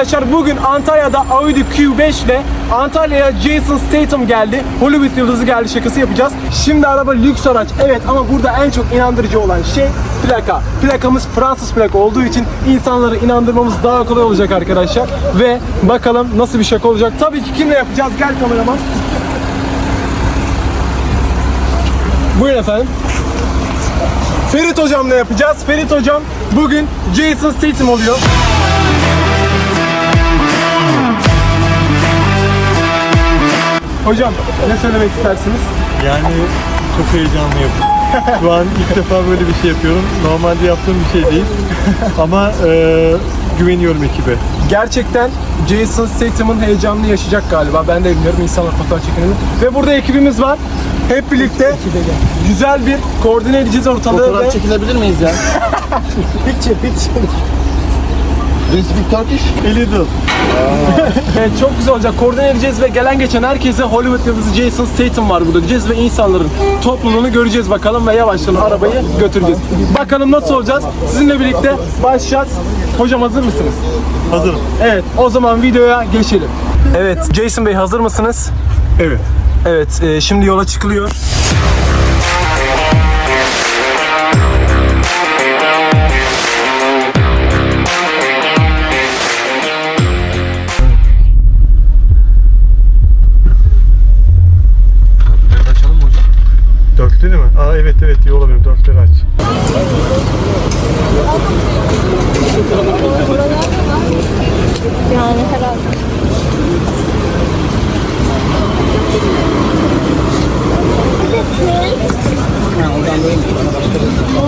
arkadaşlar bugün Antalya'da Audi Q5 ile Antalya'ya Jason Statham geldi. Hollywood yıldızı geldi şakası yapacağız. Şimdi araba lüks araç. Evet ama burada en çok inandırıcı olan şey plaka. Plakamız Fransız plaka olduğu için insanları inandırmamız daha kolay olacak arkadaşlar. Ve bakalım nasıl bir şaka olacak. Tabii ki kimle yapacağız? Gel kameraman. Buyurun efendim. Ferit hocamla yapacağız. Ferit hocam bugün Jason Statham oluyor. Hocam ne söylemek istersiniz? Yani çok heyecanlıyım. Şu an ilk defa böyle bir şey yapıyorum. Normalde yaptığım bir şey değil. Ama e, güveniyorum ekibe. Gerçekten Jason Statham'ın heyecanını yaşayacak galiba. Ben de bilmiyorum insanlar fotoğraf çekinelim. Ve burada ekibimiz var. Hep birlikte güzel bir koordine edeceğiz ortalığı ve Fotoğraf çekilebilir miyiz ya? picture, picture. You speak Turkish? A little. Evet, çok güzel olacak. Koordine edeceğiz ve gelen geçen herkese Hollywood yıldızı Jason Statham var burada diyeceğiz ve insanların topluluğunu göreceğiz bakalım ve yavaştan arabayı götüreceğiz. Bakalım nasıl olacağız? Sizinle birlikte başlayacağız. Hocam hazır mısınız? Hazırım. Evet, o zaman videoya geçelim. Evet, Jason Bey hazır mısınız? Evet. Evet, e, şimdi yola çıkılıyor. Aa evet evet iyi olabilir. Dörtleri aç. Yani herhalde. Abi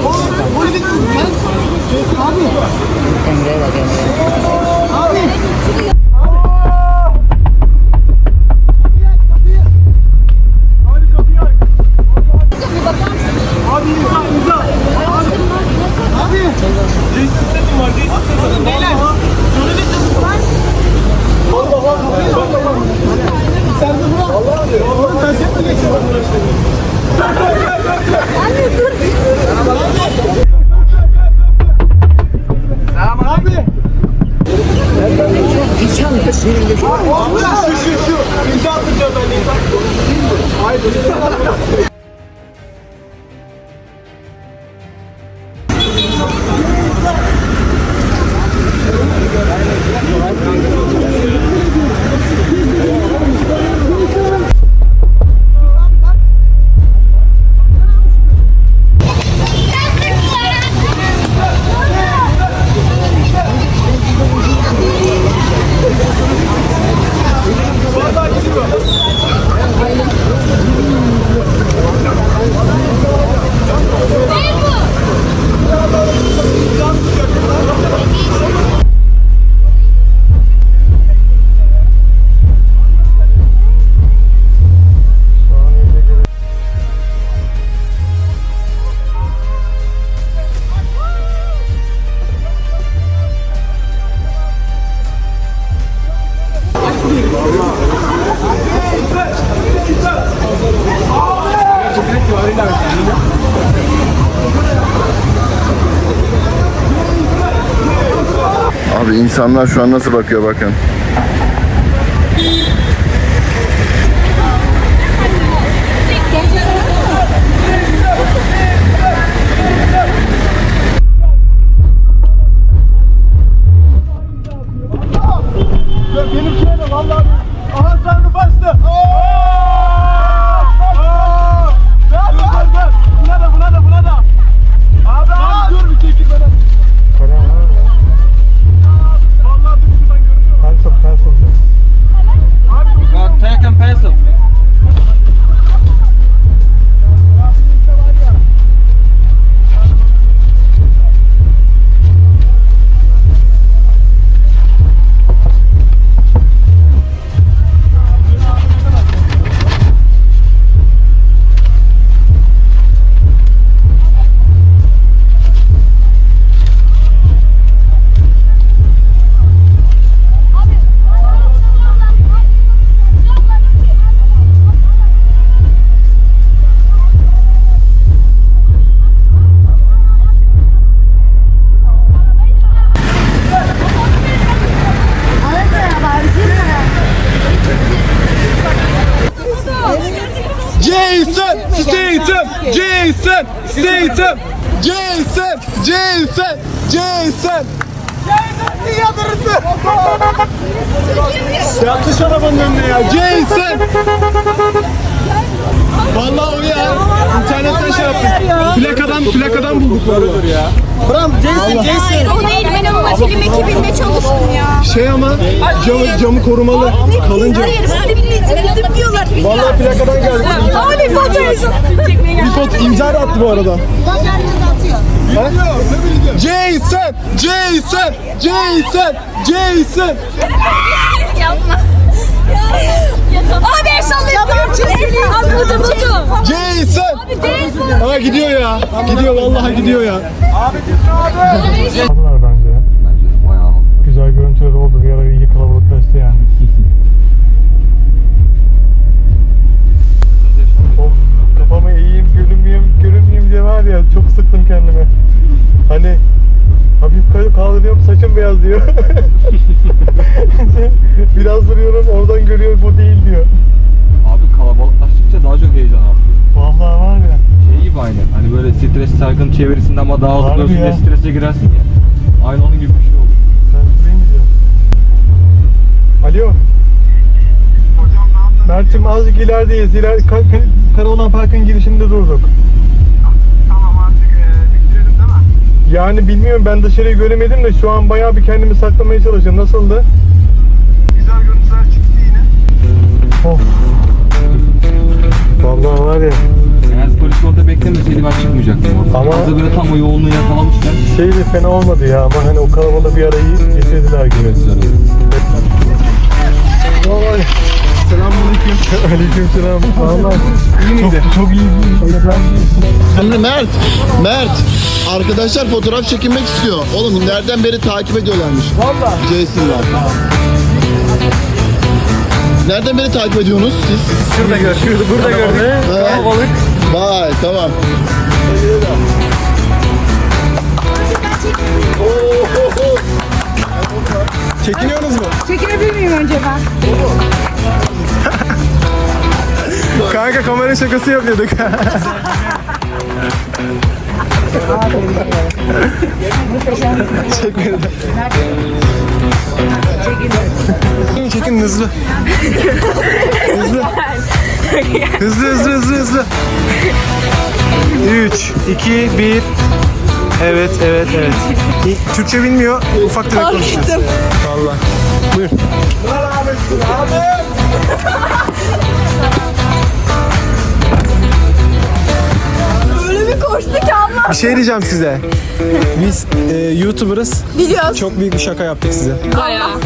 insanlar şu an nasıl bakıyor bakın. Statham, Jason, Statham, Jason, Jason, Jason. Yadırısı. Yanlış arabanın önüne ya. Jason. Vallahi o ya. İnternetten şey yaptık. Plakadan, plakadan bulduk vallahi. ya. Bram, Jason, Hayır o değil ben onunla film ekibinde çalıştım ya. Şey ama camı, camı korumalı. Kalınca. Hayır ben de bildim diyorlar. Vallahi plakadan geldi. Abi. Bir foto imza da attı bu arada. Ha? Jason! Jason! Jason! Jason! Yapma. Abi el sallayalım. Abi buldum buldum. Jason! Abi değil bu. Aa gidiyor ya. Gidiyor vallahi gidiyor ya. Aldılar bence ya. Güzel görüntüler oldu. Bir ara iyi kalabalıklaştı yani. Kafamı eğeyim, görünmeyeyim, görünmeyeyim diye var ya çok sıktım kendimi. Hani hafif kaldırıyorum saçım beyaz diyor. Biraz duruyorum oradan görüyor bu değil diyor. Abi kalabalıklaştıkça daha çok heyecan artıyor. Vallahi var ya. Şey gibi aynı. Hani böyle stres sarkın çevirisinde ama daha hızlı dönsün diye strese girersin ya. Aynı onun gibi bir şey oldu. Sen şuraya mı diyorsun? Alo. Mert'cim azıcık ilerideyiz. İler, Karaoğlan Park'ın girişinde durduk. Tamam artık e, bitirelim değil mi? Yani bilmiyorum ben dışarıyı göremedim de şu an bayağı bir kendimi saklamaya çalışıyorum. Nasıldı? Güzel görüntüler çıktı yine. Of. Vallahi var ya Eğer polis orada beklemeseydi ben çıkmayacaktım orada. Ama- Ama böyle tam o yoğunluğu yakalamışlar. şey de fena olmadı ya ama hani o kalabalığı bir arayı getirdiler gibi. Vallahi. Aleykümselam. Vallahi iyi miydi? Çok, çok iyi. Şimdi Mert, Mert. Arkadaşlar fotoğraf çekinmek istiyor. Oğlum nereden beri takip ediyorlarmış. Vallahi. Jason'lar. Nereden beri takip ediyorsunuz siz? Şurada gör. Şurada burada gördük. Kalabalık. Vay tamam. Çekiniyorsunuz mu? Çekilebilir miyim önce ben? Kanka kamera şakası yapıyorduk. Çekmedi. Çekin, çekin hızlı. Hızlı. Hızlı hızlı hızlı hızlı. 3, 2, 1. Evet, evet, evet. Türkçe bilmiyor. Ufak tefek konuşuyor. Valla. Buyur. Öyle koştu ki Allah. Bir şey diyeceğim size. Biz e, YouTuber'ız. Biliyoruz. Çok büyük bir şaka yaptık size. Bayağı.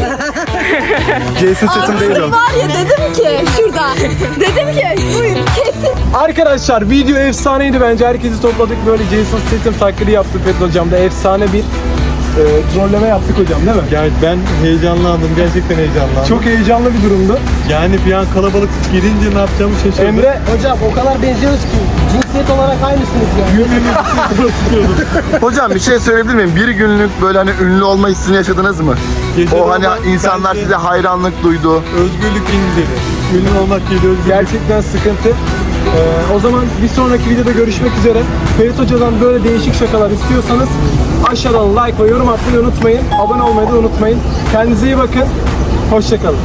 Jason Statham değil o. Var ya dedim ki şurada. Dedim ki buyur kesin. Arkadaşlar video efsaneydi bence. Herkesi topladık böyle Jason Statham taklidi yaptık Fethi hocamda. Efsane bir e, trolleme yaptık hocam değil mi? Yani ben heyecanlandım. Gerçekten heyecanlandım. Çok heyecanlı bir durumdu. Yani bir an kalabalık girince ne yapacağımı şaşırdım. Emre Hocam o kadar benziyoruz ki cinsiyet olarak aynısınız ya. Hocam bir şey söyleyebilir miyim? Bir günlük böyle hani ünlü olma hissini yaşadınız mı? Yaşadım O hani insanlar bence- size hayranlık duydu. Özgürlük İngilizce. Ünlü olmak değil özgürlük. gerçekten sıkıntı. E, o zaman bir sonraki videoda görüşmek üzere. Ferit Hoca'dan böyle değişik şakalar istiyorsanız aşağıdan like ve yorum atmayı unutmayın. Abone olmayı da unutmayın. Kendinize iyi bakın. Hoşçakalın.